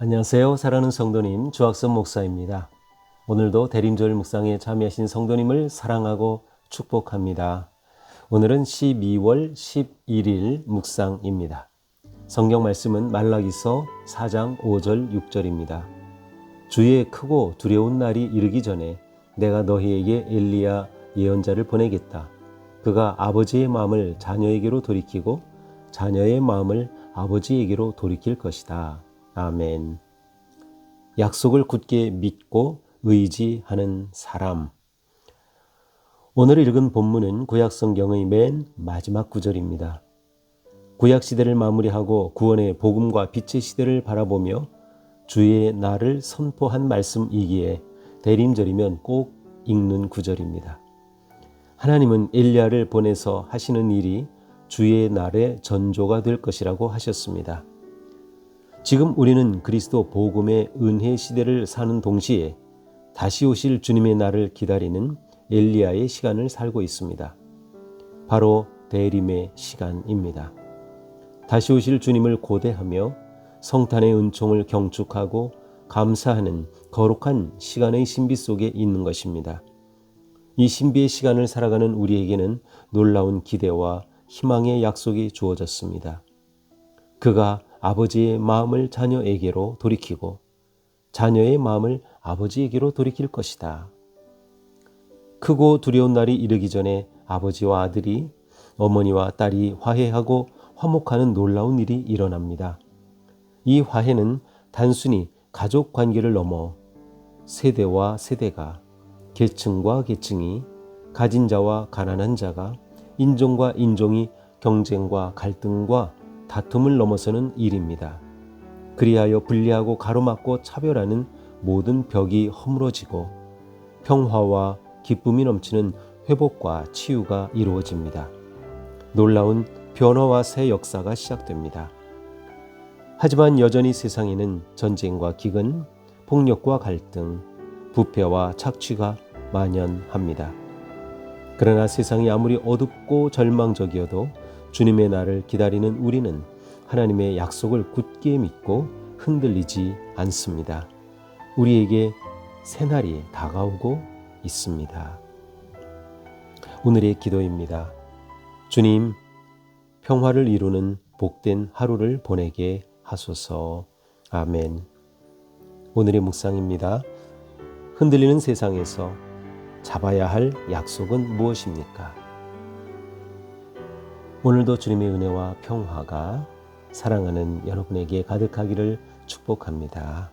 안녕하세요. 사랑하는 성도님, 주학선 목사입니다. 오늘도 대림절 묵상에 참여하신 성도님을 사랑하고 축복합니다. 오늘은 12월 11일 묵상입니다. 성경 말씀은 말라기서 4장 5절 6절입니다. 주의 크고 두려운 날이 이르기 전에 내가 너희에게 엘리야 예언자를 보내겠다. 그가 아버지의 마음을 자녀에게로 돌이키고 자녀의 마음을 아버지에게로 돌이킬 것이다. 아멘. 약속을 굳게 믿고 의지하는 사람. 오늘 읽은 본문은 구약 성경의 맨 마지막 구절입니다. 구약 시대를 마무리하고 구원의 복음과 빛의 시대를 바라보며 주의 날을 선포한 말씀이기에 대림절이면 꼭 읽는 구절입니다. 하나님은 엘리야를 보내서 하시는 일이 주의 날의 전조가 될 것이라고 하셨습니다. 지금 우리는 그리스도 복음의 은혜 시대를 사는 동시에 다시 오실 주님의 날을 기다리는 엘리야의 시간을 살고 있습니다. 바로 대림의 시간입니다. 다시 오실 주님을 고대하며 성탄의 은총을 경축하고 감사하는 거룩한 시간의 신비 속에 있는 것입니다. 이 신비의 시간을 살아가는 우리에게는 놀라운 기대와 희망의 약속이 주어졌습니다. 그가 아버지의 마음을 자녀에게로 돌이키고 자녀의 마음을 아버지에게로 돌이킬 것이다. 크고 두려운 날이 이르기 전에 아버지와 아들이 어머니와 딸이 화해하고 화목하는 놀라운 일이 일어납니다. 이 화해는 단순히 가족 관계를 넘어 세대와 세대가 계층과 계층이 가진 자와 가난한 자가 인종과 인종이 경쟁과 갈등과 다툼을 넘어서는 일입니다. 그리하여 분리하고 가로막고 차별하는 모든 벽이 허물어지고 평화와 기쁨이 넘치는 회복과 치유가 이루어집니다. 놀라운 변화와 새 역사가 시작됩니다. 하지만 여전히 세상에는 전쟁과 기근, 폭력과 갈등, 부패와 착취가 만연합니다. 그러나 세상이 아무리 어둡고 절망적이어도 주님의 날을 기다리는 우리는 하나님의 약속을 굳게 믿고 흔들리지 않습니다. 우리에게 새날이 다가오고 있습니다. 오늘의 기도입니다. 주님, 평화를 이루는 복된 하루를 보내게 하소서. 아멘. 오늘의 묵상입니다. 흔들리는 세상에서 잡아야 할 약속은 무엇입니까? 오늘도 주님의 은혜와 평화가 사랑하는 여러분에게 가득하기를 축복합니다.